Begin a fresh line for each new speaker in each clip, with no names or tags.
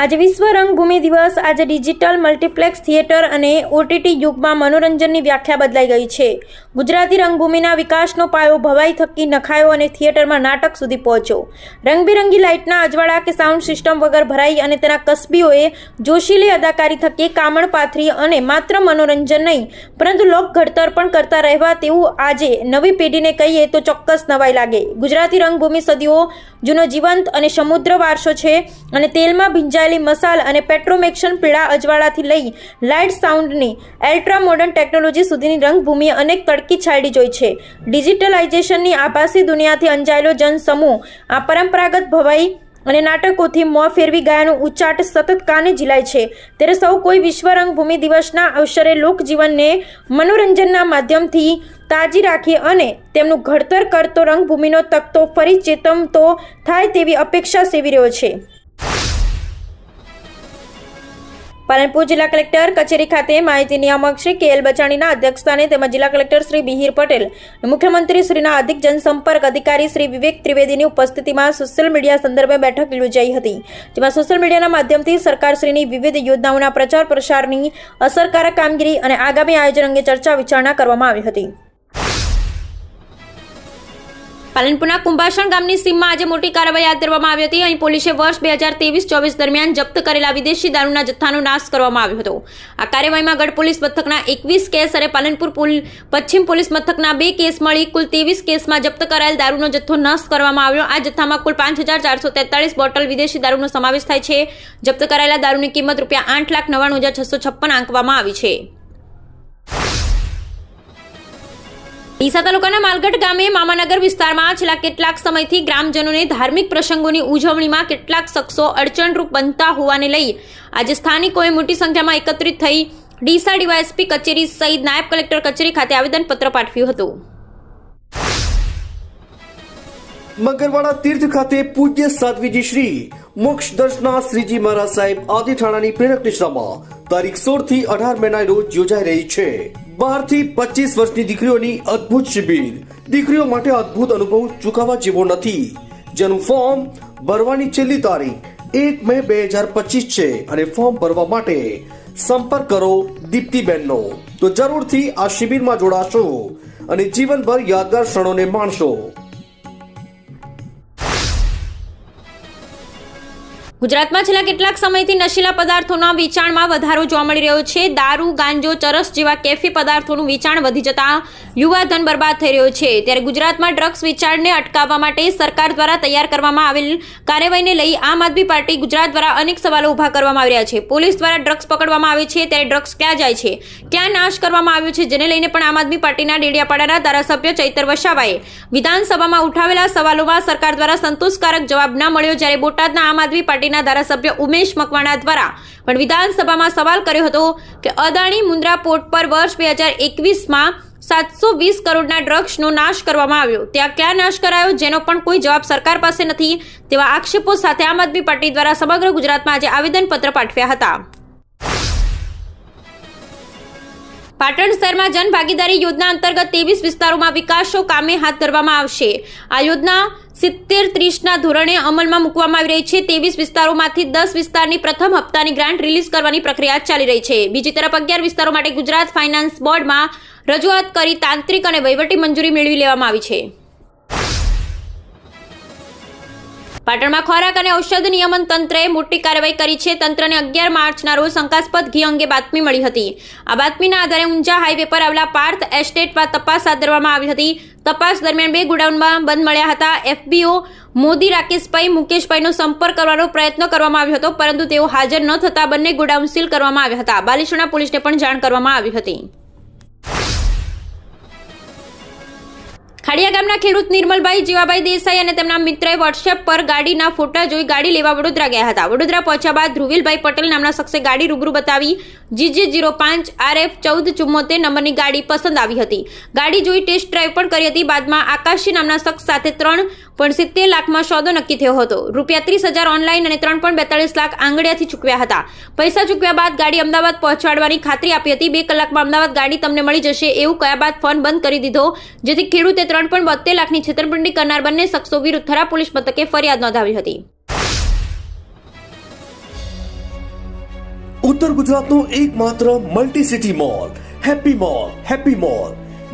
આજે વિશ્વ રંગભૂમિ દિવસ. આજે ડિજિટલ મલ્ટીપ્લેક્સ થિયેટર અને ઓટીટી યુગમાં મનોરંજનની વ્યાખ્યા બદલાઈ ગઈ છે. ગુજરાતી રંગભૂમિના વિકાસનો પાયો ભવાઈ થકી નખાયો અને થિયેટરમાં નાટક સુધી પહોંચ્યો. રંગબેરંગી લાઇટના અજવાળા કે સાઉન્ડ સિસ્ટમ વગર ભરાઈ અને તેના કસબીઓએ જોશીલી અદાકારી થકી કામણ પાથરી અને માત્ર મનોરંજન નહીં, પરંતુ લોક ઘડતર પણ કરતા રહેવા તેવું આજે નવી પેઢીને કહીએ તો ચોક્કસ નવાઈ લાગે. ગુજરાતી રંગભૂમિ સદીઓ જૂનો જીવંત અને સમુદ્ર વારસો છે અને તેલમાં ભીંજાયેલી મસાલ અને પેટ્રોમેક્શન પીળા અજવાળાથી લઈ લાઇટ સાઉન્ડની અલ્ટ્રા મોડર્ન ટેકનોલોજી સુધીની રંગભૂમિએ અનેક તડકી છાડી જોઈ છે. ડિજિટલાઇઝેશનની આભાસી દુનિયાથી અંજાયેલો જનસમૂહ, આ પરંપરાગત ભવાઈ અને નાટકોથી મોં ફેરવી ગયાનું ઉચ્ચાટ સતત કાને ઝીલાય છે. ત્યારે સૌ કોઈ વિશ્વ રંગભૂમિ દિવસના અવસરે લોકજીવનને મનોરંજનના માધ્યમથી તાજી રાખી અને તેમનું ઘડતર કરતો રંગભૂમિનો તકતો ફરી ચેતવતો થાય તેવી અપેક્ષા સેવી રહ્યો છે. પાલનપુર જિલ્લા કલેક્ટર કચેરી ખાતે માહિતી નિયામક શ્રી કે એલ બચાણીના અધ્યક્ષસ્થાને તેમજ જિલ્લા કલેક્ટર શ્રી બિહિર પટેલ, મુખ્યમંત્રી શ્રીના અધિક જનસંપર્ક અધિકારી શ્રી વિવેક ત્રિવેદીની ઉપસ્થિતિમાં સોશિયલ મીડિયા સંદર્ભે બેઠક યોજાઈ હતી. જેમાં સોશિયલ મીડિયાના માધ્યમથી સરકારશ્રીની વિવિધ યોજનાઓના પ્રચાર પ્રસારની અસરકારક કામગીરી અને આગામી આયોજન અંગે ચર્ચા વિચારણા કરવામાં આવી હતી. પાલનપુરના કુંભાસણ ગામની સીમમાં આજે મોટી કાર્યવાહી હાથ ધરવામાં આવી હતી. અહીં પોલીસે વર્ષ બે હજાર ત્રેવીસ ચોવીસ દરમિયાન જપ્ત કરેલા વિદેશી દારૂના જથ્થાનો નાશ કરવામાં આવ્યો હતો. આ કાર્યવાહીમાં ગઢ પોલીસ મથકના એકવીસ કેસ અને પાલનપુર પુલ પશ્ચિમ પોલીસ મથકના બે કેસ મળી. કુલ ત્રેવીસ કેસમાં જપ્ત કરાયેલ દારૂનો જથ્થો નાશ કરવામાં આવ્યો. આ જથ્થામાં કુલ પાંચ હજાર ચારસો તેતાળીસ બોટલ વિદેશી દારૂનો સમાવેશ થાય છે. જપ્ત કરાયેલા દારૂની કિંમત રૂપિયા આઠ લાખ નવ્વાણું હજાર છસો છપ્પન આંકવામાં આવી છે. ડીસા તાલુકાના માલગઢ ગામે મામાનગર વિસ્તારમાં છેલ્લા કેટલાક સમયથી ગ્રામજનોને ધાર્મિક પ્રસંગોની ઉજવણીમાં કેટલાક શખ્સો અડચણરૂપ બનતા હોવાને લઈ આજે સ્થાનિકોએ મોટી સંખ્યામાં એકત્રિત થઈ ડીસા ડીવાયએસપી કચેરી સહિત નાયબ કલેક્ટર કચેરી ખાતે આવેદનપત્ર પાઠવ્યું હતું.
મગરવાડા તીર્થ ખાતે પૂજ્ય સાધ્વીજી શ્રી મોક્ષ દર્શના શ્રીજી મહારાજ સાહેબ આદિઠાણાની પ્રેરક નિશ્રામાં તારીખ સોળથી અઢાર મેના રોજ યોજાઈ રહી છે. બારથી પચીસ વર્ષની દીકરીઓની અદ્ભુત શિબિર. દીકરીઓ માટે અદ્ભુત અનુભવ ચૂકવવા જેવો નથી. જેનું ફોર્મ ભરવાની છેલ્લી તારીખ એક મે બે હજાર પચીસ છે અને ફોર્મ ભરવા માટે સંપર્ક કરો દીપ્તિબેનનો. તો જરૂરથી આ શિબિરમાં જોડાશો અને જીવનભર યાદગાર ક્ષણોને માણશો.
ગુજરાતમાં છેલ્લા કેટલાક સમયથી નશીલા પદાર્થોના વેચાણમાં વધારો જોવા મળી રહ્યો છે. દારૂ, ગાંજો, ચરસ જેવા કેફી પદાર્થોનું વેચાણ વધી જતા યુવા ધન બરબાદ થઈ રહ્યો છે. ત્યારે ગુજરાતમાં ડ્રગ્સ વેચાણને અટકાવવા માટે સરકાર દ્વારા તૈયાર કરવામાં આવેલ કાર્યવાહીને લઈ આમ આદમી પાર્ટી ગુજરાત દ્વારા અનેક સવાલો ઊભા કરવામાં આવી રહ્યા છે. પોલીસ દ્વારા ડ્રગ્સ પકડવામાં આવે છે ત્યારે ડ્રગ્સ ક્યાં જાય છે? ક્યાં નાશ કરવામાં આવ્યો છે? જેને લઈને પણ આમ આદમી પાર્ટીના ડેડિયાપાડાના ધારાસભ્ય ચૈતર વસાવાએ વિધાનસભામાં ઉઠાવેલા સવાલોમાં સરકાર દ્વારા સંતોષકારક જવાબ ન મળ્યો. જ્યારે બોટાદના આમ આદમી પાર્ટીના ધારાસભ્ય ઉમેશ મકવાણા દ્વારા પણ વિધાનસભામાં સવાલ કર્યો હતો કે અદાણી મુન્દ્રા પોર્ટ પર વર્ષ બે હજાર એકવીસમાં સાતસો વીસ કરોડના ડ્રગ્સનો નાશ કરવામાં આવ્યો. ત્યાં ક્યાં નાશ કરાયો જેનો પણ કોઈ જવાબ સરકાર પાસે નથી તેવા આક્ષેપો સાથે આમ આદમી પાર્ટી દ્વારા સમગ્ર ગુજરાતમાં આજે આવેદનપત્ર પાઠવ્યા હતા. પાટણ શહેરમાં જનભાગીદારી યોજના અંતર્ગત ત્રેવીસ વિસ્તારોમાં વિકાસો કામે હાથ ધરવામાં આવશે. આ યોજના સિત્તેર ત્રીસના ધોરણે અમલમાં મૂકવામાં આવી રહી છે. ત્રેવીસ વિસ્તારોમાંથી દસ વિસ્તારની પ્રથમ હપ્તાની ગ્રાન્ટ રિલીઝ કરવાની પ્રક્રિયા ચાલી રહી છે. બીજી તરફ અગિયાર વિસ્તારો માટે ગુજરાત ફાઇનાન્સ બોર્ડમાં રજૂઆત કરી તાંત્રિક અને વહીવટી મંજૂરી મેળવી લેવામાં આવી છે. પાટણમાં ખોરાક અને ઔષધ નિયમન તંત્રએ મોટી કાર્યવાહી કરી છે. તંત્રને અગિયાર માર્ચના રોજ શંકાસ્પદ ઘી અંગે બાતમી મળી હતી. આ બાતમીના આધારે ઊંઝા હાઈવે પર આવેલા પાર્થ એસ્ટેટ તપાસ હાથ ધરવામાં આવી હતી. તપાસ દરમિયાન બે ગોડાઉનમાં બંધ મળ્યા હતા. એફબીઓ મોદી, રાકેશભાઈ, મુકેશભાઈનો સંપર્ક કરવાનો પ્રયત્ન કરવામાં આવ્યો હતો, પરંતુ તેઓ હાજર ન થતા બંને ગોડાઉન સીલ કરવામાં આવ્યા હતા. બાલિશોણા પોલીસને પણ જાણ કરવામાં આવી હતી. ખાડિયા ગામના ખેડૂત નિર્મલભાઈ જીવાભાઈ દેસાઈ અને તેમના મિત્રએ વોટ્સએપ પર ગાડીના ફોટા જોઈ ગાડી લેવા વડોદરા ગયા હતા. વડોદરા પહોંચ્યા બાદ ધ્રુવિલભાઈ પટેલ નામના શખ્સે ગાડી રૂબરૂ બતાવી જીજે જીરો પાંચ આરએફ ચૌદ ચુમ્મોતેર નંબરની ગાડી પસંદ આવી હતી. ગાડી જોઈ ટેસ્ટ ડ્રાઈવ પણ કરી હતી. બાદમાં આકાશી નામના શખ્સ સાથે ત્રણ પણ સિત્તેર લાખમાં સોદો નક્કી થયો હતો. રૂપિયા ત્રીસ હજાર ઓનલાઈન અને ત્રણ પોઈન્ટ બેતાળીસ લાખ આંગળિયાથી ચૂકવ્યા હતા. પૈસા ચૂકવ્યા બાદ ગાડી અમદાવાદ પહોંચાડવાની ખાતરી આપી હતી. બે કલાકમાં અમદાવાદ ગાડી તમને મળી જશે એવું કયા બાદ ફોન બંધ કરી દીધો, જેથી ખેડૂતે ત્રણ પોઈન્ટ બોતેર લાખની છેતરપિંડી કરનાર બંને શખ્સો વિરુદ્ધ થરા પોલીસ મથકે ફરિયાદ નોંધાવી હતી.
ઉત્તર ગુજરાતનો એકમાત્ર multi city mall happy mall happy mall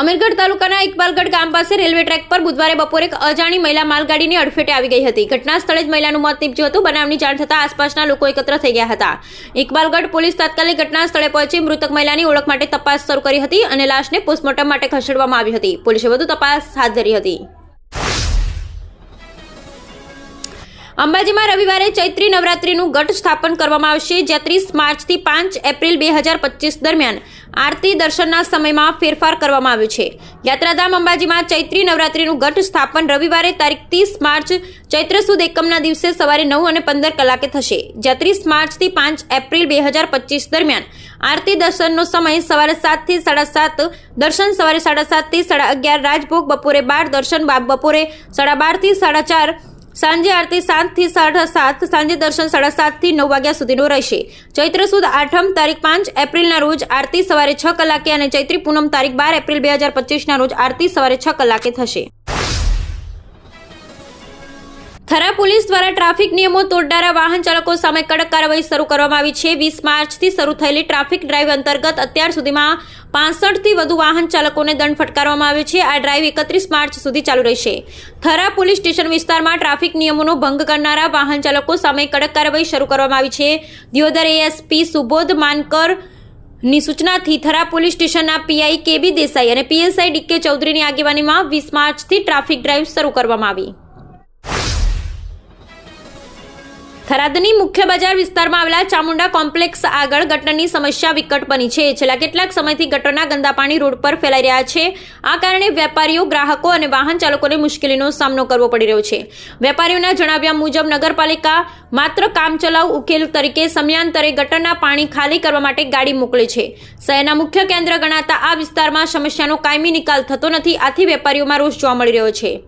Amirgadh તાલુકાના ઇકબાલગઢ ગામ પાસે રેલવે ટ્રેક પર બુધવારે બપોરે એક અજાણી મહિલા માલગાડીની અડફેટે આવી ગઈ હતી. ઘટના સ્થળે જ મહિલાનું મોત નીપજ્યું હતું. બનાવની જાણ થતાં આસપાસના લોકો એકત્ર થઈ ગયા હતા. ઇકબાલગઢ પોલીસ તાત્કાલિક ઘટના સ્થળે પહોંચી મૃતક મહિલાની ઓળખ માટે તપાસ શરૂ કરી હતી અને લાશને પોસ્ટમોર્ટમ માટે ખસેડવામાં આવી હતી. પોલીસે વધુ તપાસ હાથ ધરી હતી. અંબાજીમાં રવિવારે ચૈત્રી નવરાત્રીનું ગટ સ્થાપન કરવામાં આવશે જ્યાં ત્રીસ માર્ચથી પાંચ એપ્રિલ બે હજાર પચીસ દરમિયાન આરતી દર્શનના સમયમાં ફેરફાર કરવામાં આવ્યો છે. યાત્રાધામ અંબાજીમાં ચૈત્રી નવરાત્રીનું ઘટ સ્થાપન રવિવારે તારીખ ત્રીસ માર્ચ ચૈત્ર સુદ એકમના દિવસે સવારે નવ અને પંદર કલાકે થશે, જ્યાં ત્રીસ માર્ચથી પાંચ એપ્રિલ બે હજાર પચીસ દરમિયાન આરતી દર્શનનો સમય સવારે સાતથી સાડા સાત, દર્શન સવારે સાડા સાતથી સાડા અગિયાર, રાજભોગ બપોરે બાર, દર્શન બપોરે સાડા બારથી સાડા ચાર સાંજે આરતી સાતથી સાડા સાત, સાંજે દર્શન સાડા સાતથી નવ વાગ્યા સુધીનો રહેશે. ચૈત્ર સુદ આઠમ તારીખ પાંચ એપ્રિલના રોજ આરતી સવારે છ કલાકે અને ચૈત્રી પૂનમ તારીખ બાર એપ્રિલ બે હજાર પચીસના રોજ આરતી સવારે છ કલાકે થશે. થરા પોલીસ દ્વારા ટ્રાફિક નિયમો તોડનારા વાહન ચાલકો સામે કડક કાર્યવાહી શરૂ કરવામાં આવી છે. વીસ માર્ચથી શરૂ થયેલી ટ્રાફિક ડ્રાઈવ અંતર્ગત અત્યાર સુધીમાં પાસઠથી વધુ વાહન ચાલકોને દંડ ફટકારવામાં આવ્યો છે. આ ડ્રાઈવ એકત્રીસ માર્ચ સુધી ચાલુ રહેશે. થરા પોલીસ સ્ટેશન વિસ્તારમાં ટ્રાફિક નિયમોનો ભંગ કરનારા વાહન ચાલકો સામે કડક કાર્યવાહી શરૂ કરવામાં આવી છે. દિયોદર એએસપી સુબોધ માનકરની સૂચનાથી થરા પોલીસ સ્ટેશનના પીઆઈ કેબી દેસાઈ અને પીએસઆઈ ડીકે ચૌધરીની આગેવાનીમાં વીસ માર્ચથી ટ્રાફિક ડ્રાઈવ શરૂ કરવામાં આવી. થરાદની મુખ્ય બજાર વિસ્તારમાં આવેલા ચામુંડા કોમ્પ્લેક્સ આગળ ગટરની સમસ્યા વિકટ બની છે. છેલ્લા કેટલાક સમયથી ગટરના ગંદા પાણી રોડ પર ફેલાઈ રહ્યા છે. આ કારણે વેપારીઓ, ગ્રાહકો અને વાહન ચાલકોને મુશ્કેલીનો સામનો કરવો પડી રહ્યો છે. વેપારીઓના જણાવ્યા મુજબ, નગરપાલિકા માત્ર કામચલાઉ ઉકેલ તરીકે સમયાંતરે ગટરના પાણી ખાલી કરવા માટે ગાડી મોકલે છે. શહેરના મુખ્ય કેન્દ્ર ગણાતા આ વિસ્તારમાં સમસ્યાનો કાયમી નિકાલ થતો નથી. આથી વેપારીઓમાં રોષ જોવા મળી રહ્યો છે.